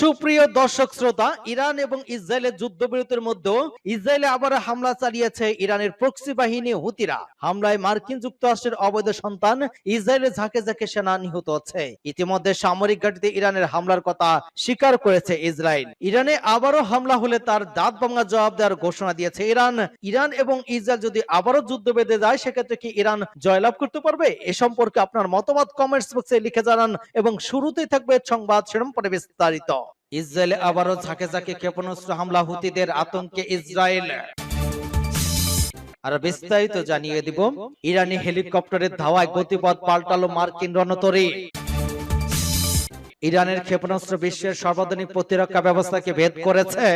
সুপ্রিয় দর্শক শ্রোতা, ইরান এবং ইসরায়েলের যুদ্ধবিরতির মধ্যে ইসরায়েলে আবার হামলা চালিয়েছে ইরানের প্রক্সি বাহিনী হুতিরা। হামলায় মার্কিন যুক্তরাষ্ট্রের অবৈধ সন্তান ইসরায়েলে ঝাঁকে ঝাঁকে সেনা নিহত হচ্ছে। ইতিমধ্যে সামরিক ঘাটিতে ইরানের হামলার কথা স্বীকার করেছে ইসরায়েল। ইরানে আবারও হামলা হলে তার দাঁত ভাঙা জবাব দেওয়ার ঘোষণা দিয়েছে ইরান। ইরান এবং ইসরায়েল যদি আবারও যুদ্ধ বেঁধে যায়, সেক্ষেত্রে কি ইরান জয়লাভ করতে পারবে? এ সম্পর্কে আপনার মতামত কমেন্টস বক্সে লিখে জানান এবং শুরুতেই থাকবে সংবাদ শিরোনাম পরে বিস্তারিত। ইসরায়েলে আবারও ঝাঁকে ঝাঁকে ক্ষেপণাস্ত্র হামলা হুতিদের আতঙ্কে ইসরায়েল। আর বিস্তারিত জানিয়ে দিব, ইরানি হেলিকপ্টারের ধাওয়ায় গতিপথ পাল্টালো মার্কিন রণতরী। ইরানের ক্ষেপণাস্ত্র বিশ্বের সর্বাধুনিক প্রতিরক্ষা ব্যবস্থাকে ভেদ করেছে।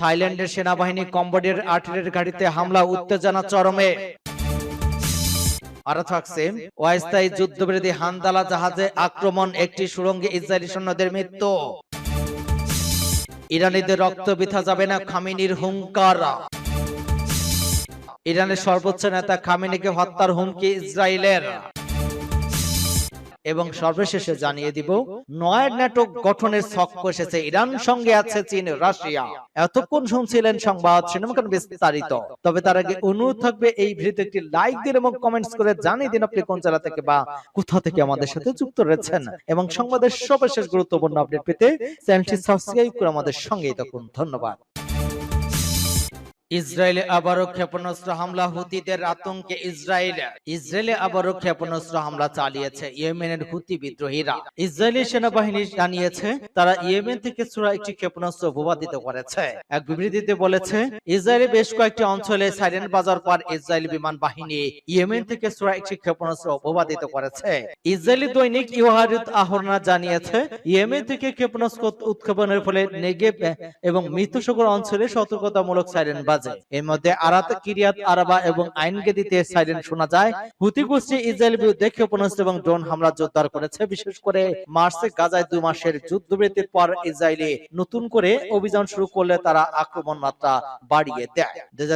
থাইল্যান্ডের সেনাবাহিনী কম্বোডিয়ার আর্টিলারি গাড়িতে হামলা, উত্তেজনা চরমে। আরও থাকছে অস্থায়ী যুদ্ধবিরোধী হান্দালা জাহাজে আক্রমণ একটি সুরঙ্গে ইসরায়েলি সৈন্যদের মৃত্যু। ইরানিদের রক্ত বৃথা যাবে না খামিনির হুঙ্কার। ইরানের সর্বোচ্চ নেতা খামিনিকে হত্যার হুমকি ইসরায়েলের। এবং সর্বশেষে জানিয়ে দিব নয় নাটক গঠনের ছক এসেছে ইরান সঙ্গে আছে চীন রাশিয়া। এতক্ষণ শুনছিলেন সংবাদ সিনেমাকান বিস্তারিত। তবে তার আগে অনুরোধ থাকবে এই ভিডিওতে একটি লাইক দিন এবং কমেন্টস করে জানিয়ে দিন আপনি কোন জেলা থেকে বা কোথা থেকে আমাদের সাথে যুক্ত রয়েছেন। এবং সংবাদের সর্বশেষ গুরুত্বপূর্ণ আপডেট পেতে চ্যানেলটি সাবস্ক্রাইব করে আমাদের সঙ্গেই থাকুন। ধন্যবাদ। ইসরায়েলে আবারও ক্ষেপণাস্ত্র হামলা, হুতিদের আতঙ্কে ইসরায়েল, ইসরায়েলে আবারও ক্ষেপণাস্ত্র হামলা চালিয়েছে ইয়েমেনের হুতি বিদ্রোহীরা। ইসরায়েলি সেনাবাহিনী জানিয়েছে, তারা ইয়েমেন থেকে ছোড়া একটি ক্ষেপণাস্ত্র ভূপাতিত করেছে। এক বিবৃতিতে বলেছে, ইসরায়েলে বেশ কয়েকটি অঞ্চলে সাইরেন বাজার পর ইসরায়েলি বিমান বাহিনী ইয়েমেন থেকে ছোড়া একটি ক্ষেপণাস্ত্র ভূপাতিত করেছে। ইসরায়েলি দৈনিক ইউহারিত আহরনা জানিয়েছে, ইয়েমেন থেকে ক্ষেপণাস্ত্র উৎক্ষেপণের ফলে নেগেব এবং মৃত্যুসাগর অঞ্চলে সতর্কতামূলক সাইরেন বাজে এর মধ্যে আরাত কিরিয়াত আরাবা এবং আইনগেদিতে সাইরেন শোনা যায়। হুতি গোষ্ঠী ইসরায়েল বিরুদ্ধে ক্ষেপণাস্ত্র এবং ড্রোন হামলা জোরদার করেছে বিশেষ করে মার্চে গাজায় দুই মাসের যুদ্ধবিরতির পর ইসরায়েলে নতুন করে অভিযান শুরু করলে তারা আক্রমণ মাত্রা বাড়িয়ে দেয়। দুই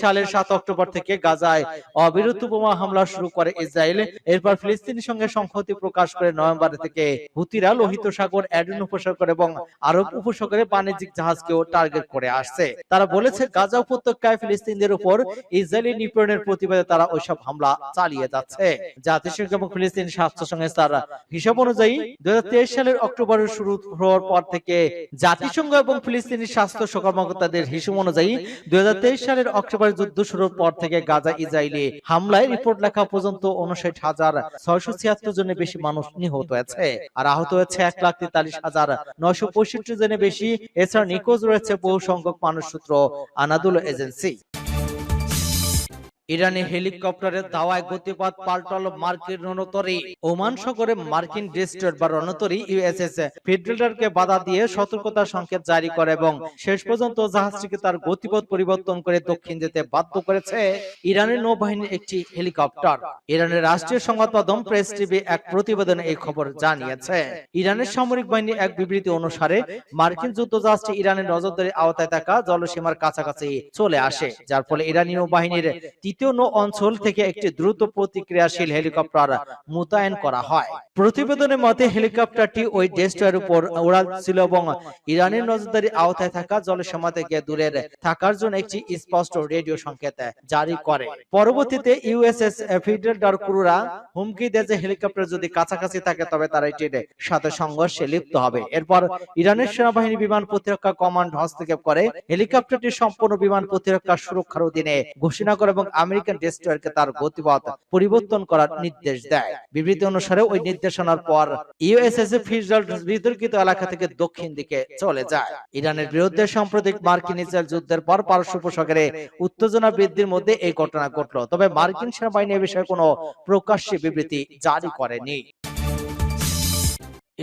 সালের সাত অক্টোবর থেকে গাজায় অবিরত বোমা হামলা শুরু করে ইসরায়েল। এরপর ফিলিস্তিনের সঙ্গে সংহতি প্রকাশ করে নভেম্বর থেকে হুতিরা লোহিত সাগর অ্যাডেন উপসাগর এবং আরব উপসাগরে বাণিজ্যিক জাহাজকেও টার্গেট করে আসছে তারা বলেছে গাজা উপত্যকায় ফিলিস্তিনদের উপর ইসরায়েলি নিপীড়নের প্রতিবাদে তারা ওইসব হামলা চালিয়ে যাচ্ছে। জাতিসংঘ এবং ফিলিস্তিন স্বাস্থ্য সংস্থার হিসাব অনুযায়ী দুই সালের অক্টোবরের শুরু হওয়ার পর থেকে জাতিসংঘ এবং ফিলিস্তিনি স্বাস্থ্য কর্মকর্তাদের হিসাব অনুযায়ী দুই সালের অক্টোবর যুদ্ধ শুরুর পর থেকে গাজা ইসরায়েলি হামলায় রিপোর্ট লেখা পর্যন্ত উনষাট হাজার ছয়শো ছিয়াত্তর জনের বেশি মানুষ নিহত হয়েছে। আর আহত হয়েছে এক লাখ তেতাল্লিশ হাজার নয়শো পঁয়ষট্টি জনের বেশি। এছাড়া নিখোঁজ রয়েছে বহু সংখ্যক মানুষ সূত্র আনাদুল Agency. ইরানি হেলিকপ্টারের দাওয়ায় গতিপথ পাল্টালো মার্কিন রণতরী। ওমান সাগরে মার্কিন ডিস্ট্রয়ের বা রণতরী ইউএসএস ফিড্রেলারকে বাধা দিয়ে সতর্কতার সংকেত জারি করে এবং শেষ পর্যন্ত জাহাজটিকে তার গতিপথ পরিবর্তন করে দক্ষিণ যেতে বাধ্য করেছে ইরানের নৌবাহিনীর একটি হেলিকপ্টার। ইরানের রাষ্ট্রীয় সংবাদ প্রেস টিভি এক প্রতিবেদনে এই খবর জানিয়েছে। ইরানের সামরিক বাহিনী এক বিবৃতি অনুসারে মার্কিন যুদ্ধজাহাজটি ইরানের নজরদারির আওতায় থাকা জলসীমার কাছাকাছি চলে আসে, যার ফলে ইরানি নৌবাহিনীর তৃতীয় নৌ অঞ্চল থেকে একটি দ্রুত প্রতিক্রিয়াশীল হেলিকপ্টার মোতায়েন করা হয়। প্রতিবেদনের মতে, হেলিকপ্টারটি ওই ডেস্ট্রয়ের উপর উড়াচ্ছিল এবং ইরানের নজরদারি আওতায় থাকা জলসীমা থেকে দূরের থাকার জন্য একটি স্পষ্ট রেডিও সংকেত জারি করে। পরবর্তীতে ইউএসএস ফিডার ক্রুরা হুমকি দেয় যে হেলিকপ্টার যদি কাছাকাছি থাকে, তবে তারা এটির সাথে সংঘর্ষে লিপ্ত হবে। এরপর ইরানের সেনাবাহিনী বিমান প্রতিরক্ষা কমান্ড হস্তক্ষেপ করে। হেলিকপ্টারটি সম্পূর্ণ বিমান প্রতিরক্ষা সুরক্ষার অধীনে ঘোষণা করে এবং আমেরিকান ডেস্ট্রয়ারকে তার গতিপথ পরিবর্তন করার নির্দেশ দেয়। বিবৃতি অনুসারে ওই নির্দেশনার পর ইউএসএস ফিজরাল বিতর্কিত এলাকা থেকে দক্ষিণ দিকে চলে যায়। ইরানের বিরুদ্ধে সাম্প্রতিক মার্কিন ইসরায়েল যুদ্ধের পর পারস্য উপসাগরে উত্তেজনা বৃদ্ধির মধ্যে এই ঘটনা ঘটল। তবে মার্কিন সেনাবাহিনী এ বিষয়ে কোনো প্রকাশ্যে বিবৃতি জারি করেনি।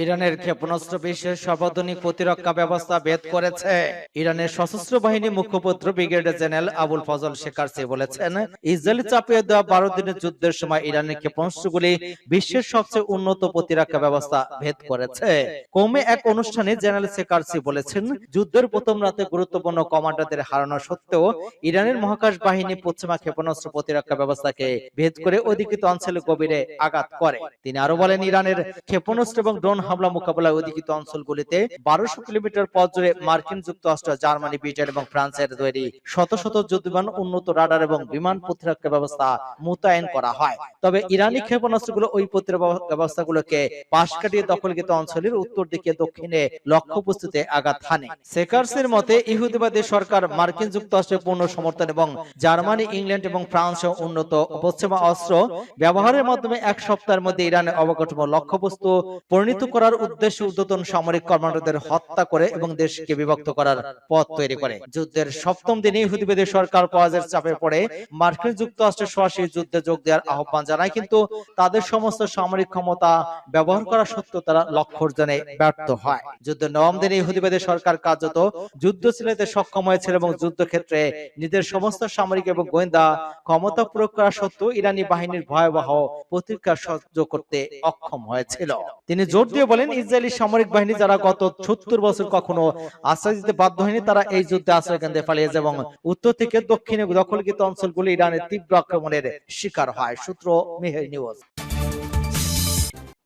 ইরানের ক্ষেপণাস্ত্র বিশ্বের সর্বাধুনিক প্রতিরক্ষা ব্যবস্থা ভেদ করেছে। ইরানের সশস্ত্র বাহিনী মুখপাত্র brigadier general Abul Fazal Shekarchi বলেছেন, ইসরায়েলি চাপিয়ে দেওয়া বারো দিনের যুদ্ধের সময় ইরানের ক্ষেপণাস্ত্রগুলি বিশ্বের সবচেয়ে উন্নত প্রতিরক্ষা ব্যবস্থা ভেদ করেছে। কমে এক অনুষ্ঠানে জেনারেল শেখারসি বলেছেন, যুদ্ধের প্রথম রাতে গুরুত্বপূর্ণ কমান্ডারদের হারানো সত্ত্বেও ইরানের মহাকাশ বাহিনী পশ্চিমা ক্ষেপণাস্ত্র প্রতিরক্ষা ব্যবস্থাকে ভেদ করে অধিকৃত অঞ্চলে গভীরে আঘাত করে। তিনি আরও বলেন, ইরানের ক্ষেপণাস্ত্র এবং ড্রোন হামলা মোকাবেলায় অধিকৃত অঞ্চলগুলিতে বারোশো কিলোমিটার পথ জুড়ে মার্কিন যুক্তরাষ্ট্র, জার্মানি, ব্রিটেন এবং ফ্রান্সের তৈরি শত শত যুদ্ধবিমান, উন্নত রাডার এবং বিমান প্রতিরক্ষা ব্যবস্থা মোতায়েন করা হয়। তবে ইরানি ক্ষেপণাস্ত্রগুলো ওই প্রতিরক্ষা ব্যবস্থাগুলোকে পাশ কাটিয়ে দখলকৃত অঞ্চলের উত্তর দিকে, দক্ষিণে লক্ষ্য লক্ষ্যবস্তুতে আঘাত হানে। সেকার্সের মতে, ইহুদিবাদী সরকার মার্কিন যুক্তরাষ্ট্রের পূর্ণ সমর্থন এবং জার্মানি, ইংল্যান্ড এবং ফ্রান্স উন্নত পশ্চিমা অস্ত্র ব্যবহারের মাধ্যমে এক সপ্তাহের মধ্যে ইরানের অবকাঠামো লক্ষ্যবস্তু পরিণত করার উদ্দেশ্যে ঊর্ধ্বতন সামরিক কর্মকর্তাদের হত্যা করে এবং দেশকে বিভক্ত করার পথ তৈরি করে। যুদ্ধের সপ্তম দিনে ইহুদিবাদী সরকার পরাজয়ের চাপে পড়ে। মার্কিন যুক্তরাষ্ট্রের সরাসরি যুদ্ধে যোগ দেওয়ার আহ্বান জানায়, কিন্তু তাদের সমস্ত সামরিক ক্ষমতা ব্যবহার করা সত্ত্বেও তারা লক্ষ্য অর্জনে ব্যর্থ হয়। যুদ্ধের নবম দিনে ইহুদিবাদী সরকার কার্যত যুদ্ধ চালাতে সক্ষম হয়েছিল এবং যুদ্ধক্ষেত্রে নিজের সমস্ত সামরিক এবং গোয়েন্দা ক্ষমতা প্রয়োগ করা সত্ত্বেও ইরানি বাহিনীর ভয়াবহ প্রতিক্রিয়া সহ্য করতে অক্ষম হয়েছিল। তিনি জোর দিয়ে বলেন, ইসরায়েলি সামরিক বাহিনী যারা গত সত্তর বছর কখনো আশ্রয় দিতে বাধ্য হয়নি, তারা এই যুদ্ধে আশ্রয় কেন্দ্রে পালিয়ে যায় এবং উত্তর থেকে দক্ষিণে দখলকৃত অঞ্চলগুলি ইরানের তীব্র আক্রমণের শিকার হয়। সূত্র মেহের নিউজ।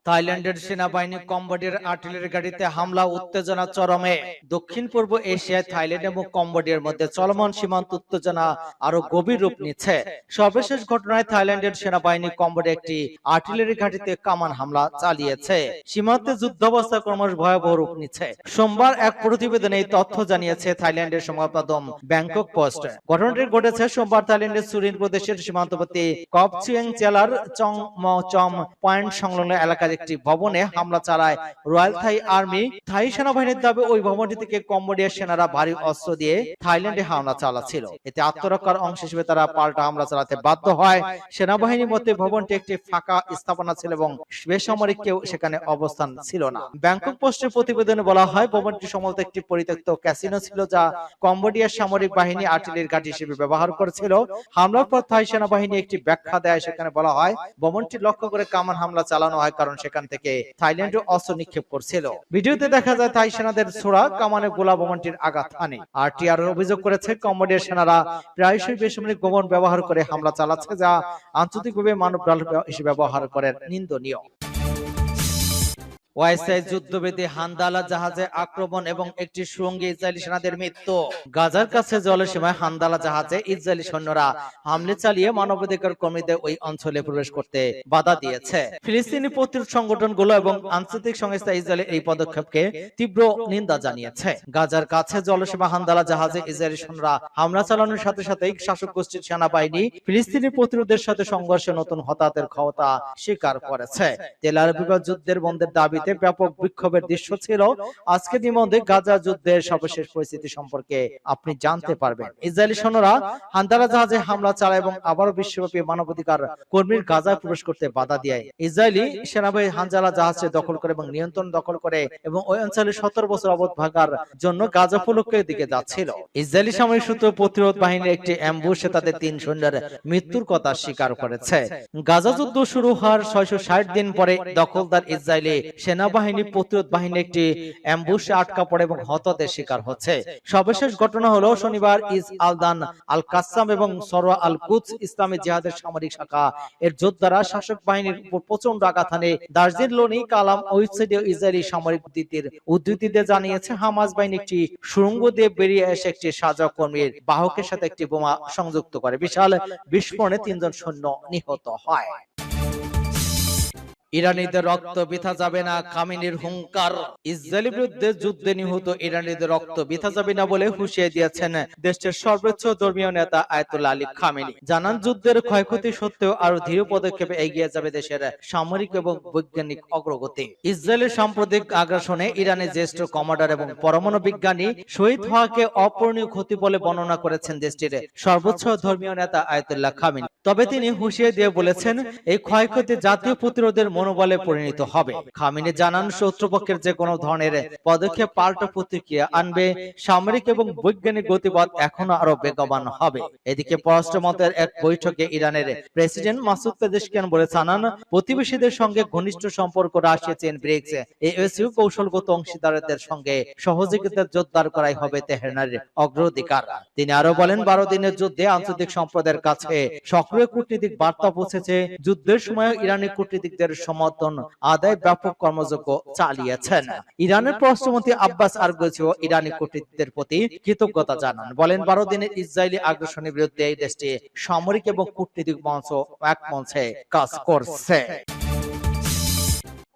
থাইল্যান্ডের সেনাবাহিনী কম্বোডিয়ার আর্টিলারি গাড়িতে হামলা উত্তেজনা চরমে। দক্ষিণ পূর্ব এশিয়ায় থাইল্যান্ড এবং কম্বোডিয়ার মধ্যে চলমান সীমান্ত উত্তেজনা আরও গভীর রূপ নিচ্ছে। সর্বশেষ ঘটনায় থাইল্যান্ডের সেনাবাহিনী কম্বোডিয়া একটি আর্টিলারি ঘাঁটিতে কামান হামলা চালিয়েছে। সীমান্তে যুদ্ধাবস্থা ক্রমশ ভয়াবহ রূপ নিচ্ছে। সোমবার এক প্রতিবেদনে এই তথ্য জানিয়েছে থাইল্যান্ডের সংবাদ মাধ্যম ব্যাংকক পোস্ট ঘটনাটি ঘটেছে সোমবার থাইল্যান্ডের সুরিন প্রদেশের সীমান্তবর্তী কপচিয়াং জেলার চং ম চম পয়েন্ট সংলগ্ন এলাকার একটি ভবনে হামলা চালায়। রয়্যাল থাই আর্মি, থাই সেনাবাহিনীর দাবি ওই ভবনটি থেকে কম্বোডিয়ার সেনারা ভারী অস্ত্র দিয়ে থাইল্যান্ডে হামলা চালাচ্ছিল। এতে আত্মরক্ষার অংশ হিসেবে তারা পাল্টা হামলা চালাতে বাধ্য হয়। সেনাবাহিনীর মতে ভবনটি একটি ফাঁকা স্থাপনা ছিল এবং বেসামরিক কেউ সেখানে অবস্থান ছিল না। ব্যাংকক পোস্টের প্রতিবেদনে বলা হয়, ভবনটি সম্ভবত একটি পরিত্যক্ত ক্যাসিনো ছিল যা কম্বোডিয়ার সামরিক বাহিনী আর্টিলারির ঘাঁটি হিসেবে ব্যবহার করেছিল। হামলার পর থাই সেনাবাহিনী একটি ব্যাখ্যা দেয়, সেখানে বলা হয়, ভবনটি লক্ষ্য করে কামান হামলা চালানো হয় কারণ সেখান থেকে থাইল্যান্ডে অস্ত্র নিক্ষেপ করছিল। ভিডিওতে দেখা যায় থাই সেনাদের ছোড়া কামানে গোলা ভবনটির আঘাত আনে আর টিআর অভিযোগ করেছে, কম্বোডিয়ার সেনারা প্রায়শই বেসামরিক ভবন ব্যবহার করে হামলা চালাচ্ছে, যা আন্তর্জাতিকভাবে মানব হিসেবে ব্যবহার করেন নিন্দনীয়। ওয়াইসাই যুদ্ধবেদী হান্দালা জাহাজে আক্রমণ এবং একটি সুরঙ্গে ইসরায়েলি সেনাদের মৃত্যু। গাজার কাছে জলসীমায় হান্দালা জাহাজে ইসরায়েলি সৈন্যরা হামলে চালিয়ে মানবাধিকার কর্মীদের ওই অঞ্চলে প্রবেশ করতে বাধা দিয়েছে। ফিলিস্তিনি প্রতিরোধ সংগঠনগুলো এবং আন্তর্জাতিক সংস্থা ইসরায়েলের এই পদক্ষেপকে তীব্র নিন্দা জানিয়েছে। গাজার কাছে জলসীমা হান্দালা জাহাজে ইসরায়েলি সৈন্যরা হামলা চালানোর সাথে সাথে শাসক গোষ্ঠীর সেনাবাহিনী ফিলিস্তিনি প্রতিরোধের সাথে সংঘর্ষে নতুন হতাহতের ক্ষমতা স্বীকার করেছে। তেল আরবিবা যুদ্ধের বন্ধের দাবিতে ব্যাপক বিক্ষোভের দৃশ্য ছিল আজকে নিবন্ধে গাজা যুদ্ধের সর্বশেষ পরিস্থিতি সম্পর্কে আপনি জানতে পারবেন। ইসরায়েলি সৈন্যরা হান্দারা জাহাজে হামলা চালায় এবং আবারও বিশ্বব্যাপী মানবাধিকার কর্মীর গাজায় প্রবেশ করতে বাধা দেয়। ইসরায়েলি সেনাবাহিনী হানজালা জাহাজে দখল করে এবং নিয়ন্ত্রণ দখল করে এবং ওই অঞ্চলে সতেরো বছর অবধ ভাগার জন্য গাজা উপলক্ষের দিকে যাচ্ছিল। ইসরায়েলি সামরিক সূত্র প্রতিরোধ বাহিনীর একটি অ্যাম্বুসে তাদের তিন সৈন্যের মৃত্যুর কথা স্বীকার করেছে। গাজা যুদ্ধ শুরু হওয়ার ছয়শো ষাট দিন পরে দখলদার ইসরায়েলি সেনাবাহিনী প্রতিরোধ বাহিনী একটি অ্যাম্বুসে আটকা পড়ে এবং হতাহতের শিকার হচ্ছে। সর্বশেষ ঘটনা হলো শনিবার ইস আলদান আল কাসাম এবং সরোয়া আল কুদস ইসলামী জিহাদের সামরিক শাখা। এর যোদ্ধারা শাসক বাহিনীর উপর প্রচণ্ড আঘাত হানে দার্জিন লোনি কালাম ওয়েবসাইটে ইসরায়েলি সামরিক উদ্ধৃতির উদ্ধৃতিতে জানিয়েছে হামাস বাহিনী একটি সুড়ঙ্গ দিয়ে বেরিয়ে এসে একটি সাজা কর্মীর বাহকের সাথে একটি বোমা সংযুক্ত করে। বিশাল বিস্ফোরণে তিনজন সৈন্য নিহত হয়। ইরানিদের রক্ত বৃথা যাবে না, খামিনির হুঙ্কার। ইসরায়েলের বিরুদ্ধে যুদ্ধে নিহত ইরানিদের রক্ত বৃথা যাবে না বলে হুঁশিয়ে দিয়েছেন দেশের সর্বোচ্চ ধর্মীয় নেতা আয়তুল্লাহ আলী খামিনি। জানান, যুদ্ধের ক্ষয়ক্ষতি সত্ত্বেও আরও ধীর পদক্ষেপে এগিয়ে যাবে দেশের সামরিক এবং বৈজ্ঞানিক অগ্রগতি। ইসরায়েলের সাম্প্রতিক আগ্রাসনে ইরানের জ্যেষ্ঠ কমান্ডার এবং পরমাণু বিজ্ঞানী শহীদ হওয়াকে অপূরণীয় ক্ষতি বলে বর্ণনা করেছেন দেশটির সর্বোচ্চ ধর্মীয় নেতা আয়তুল্লাহ খামিনি। তবে তিনি হুঁশিয়ে দিয়ে বলেছেন, এই ক্ষয়ক্ষতি জাতীয় প্রতিরোধের মনোবলে পরিণত হবে। খামিনি জানান, শত্রুপক্ষের যে কোনো ধরনের পদক্ষেপ পাল্টা প্রতিক্রিয়া আনবে, সামরিক এবং বৈজ্ঞানিক গতিপথ এখনও আরও বেগবান হবে। এদিকে পররাষ্ট্র মন্ত্রের এক বৈঠকে ইরানের প্রেসিডেন্ট মাসুদ পেজেশকিয়ান বলে জানান, প্রতিবেশীদের সঙ্গে ঘনিষ্ঠ সম্পর্ক রাশিয়া, চীন, ব্রিক্স, এএসইউ কৌশলগত অংশীদারদের সঙ্গে সহযোগিতা জোরদার করাই হবে তেহরানের অগ্রাধিকার। তিনি আরও বলেন, বারো দিনের যুদ্ধে আন্তর্জাতিক সম্প্রদায়ের কাছে সক্রিয় তারপরে কূটনীতিক বার্তা পৌঁছেছে, যুদ্ধের সময় ইরানি কূটনীতিকদের সমর্থন আদায় ব্যাপক কর্মযজ্ঞ চালিয়েছেন। ইরানের পররাষ্ট্রমন্ত্রী আব্বাস আরগোচিও ইরানি কূটনীতিকদের প্রতি কৃতজ্ঞতা জানান। বলেন বারো দিনের ইসরায়েলি আগ্রাসনের বিরুদ্ধে এই দেশটি সামরিক এবং কূটনীতিক মঞ্চ এক মঞ্চে কাজ করছে।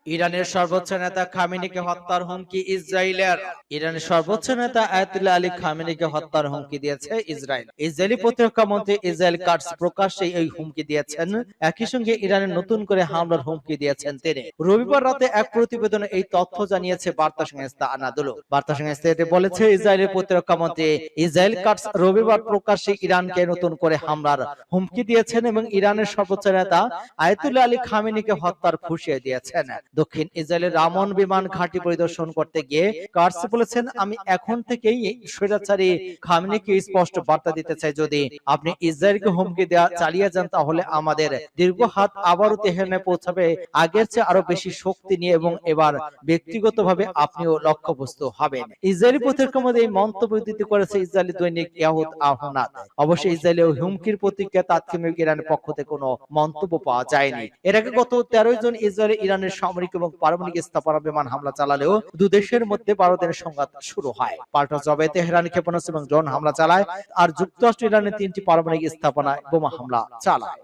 ইরানের সর্বোচ্চ নেতা খামিনিকে হত্যার হুমকি ইসরায়েলের। ইরানের সর্বোচ্চ নেতা আয়াতুল্লাহ আলী খামিনিকে হত্যার হুমকি দিয়েছে ইসরায়েল। ইসরায়েলি প্রতিরক্ষা মন্ত্রী ইসরায়েল কাটস প্রকাশ্যে এই হুমকি দিয়েছেন। একই সঙ্গে ইরানের নতুন করে হামলার হুমকি দিয়েছেন তিনি। রবিবার রাতে এক প্রতিবেদনে এই তথ্য জানিয়েছে বার্তা সংস্থা আনাদুলু। বার্তা সংস্থা এটি বলেছে ইসরায়েলের প্রতিরক্ষা মন্ত্রী ইসরায়েল কাটস রবিবার প্রকাশ্যে ইরানকে নতুন করে হামলার হুমকি দিয়েছেন এবং ইরানের সর্বোচ্চ নেতা আয়াতুল্লাহ আলী খামিনিকে হত্যার ফুঁসিয়ে দিয়েছেন। দক্ষিণ ইসরায়েলের রামন বিমান ঘাঁটি পরিদর্শন করতে গিয়ে কার্স বলেছেন আমি এখন থেকেই স্বৈরাচারী খামিনিকে স্পষ্ট বার্তা দিতে চাই। যদি আপনি ইসরায়েলকে হুমকি দেওয়া চালিয়ে যান তাহলে আমাদের দীর্ঘ হাত আবারও তেহরানে পৌঁছাবে। আগের চেয়ে আরও বেশি শক্তি নিয়ে এবং এবার ব্যক্তিগতভাবে আপনিও লক্ষ্যবস্তু হবেন। ইসরায়েলি মধ্যে এই মন্তব্য দিতে করেছে ইসরায়েলি দৈনিক ইয়াহুদ আহনাদ অবশ্যই ইসরায়েলি ওই হুমকির প্রতিক্রিয়া তাৎক্ষণিক ইরানের পক্ষ থেকে কোনো মন্তব্য পাওয়া যায়নি এর আগে গত তেরোই জন ইসরায়েলি ইরানের সামরিক এবং পারমাণবিক স্থাপনা বিমান হামলা চালালেও দু দেশের মধ্যে ভারতের সংঘাত শুরু হয়। পাল্টা জবে তেহরান ক্ষেপণাস্ত্র এবং ড্রোন হামলা চালায়, আর যুক্তরাষ্ট্র ইরানের তিনটি পারমাণবিক স্থাপনায় বোমা হামলা চালায়।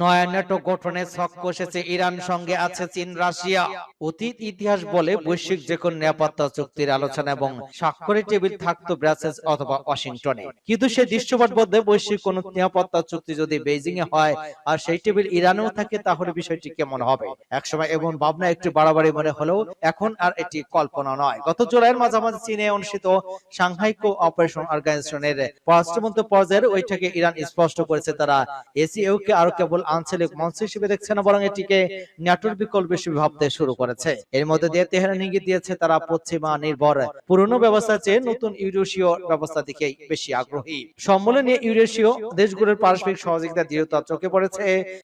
নয়া নেটো গঠনে ছক কষেছে ইরান সঙ্গে আছে চীন, রাশিয়া। অতীত ইতিহাস বলে বৈশ্বিক যে কোনো নিরাপত্তা চুক্তির আলোচনা এবং স্বাক্ষরের টেবিল থাকতো ব্রাসেলস অথবা ওয়াশিংটনে। কিন্তু সে দৃশ্যপট বদলে বৈশ্বিক কোন নিরাপত্তা চুক্তি যদি বেইজিং এ হয় আর সেই টেবিল ইরানেও থাকে, তাহলে বিষয়টি কেমন হবে? একসময় এমন ভাবনা একটু বাড়াবাড়ি মনে হলেও এখন আর এটি কল্পনা নয়। গত জুলাইয়ের মাঝামাঝি চীনে অনুষ্ঠিত সাংহাই কো অপারেশন অর্গানাইজেশনের পররাষ্ট্রমন্ত্রী পর্যায়ের বৈঠকে ইরান স্পষ্ট করেছে, তারা এসিও কে আরও কেবল আঞ্চলিক মঞ্চ হিসেবে দেখছে না, বরং এটিকে ন্যাটোর বিকল্প হিসেবে ভাবতে শুরু করেছে। এর মধ্যে দিয়ে তেহরান ইঙ্গিত দিয়েছে, তারা পশ্চিমা নির্ভর, পুরনো ব্যবস্থা চেয়ে নতুন ইউরেশীয় ব্যবস্থা দিকে বেশি আগ্রহী। সম্মেলনে ইউরেশীয় দেশগুলোর পারস্পরিক সহযোগিতা দৃঢ়তা চোখে পড়েছে।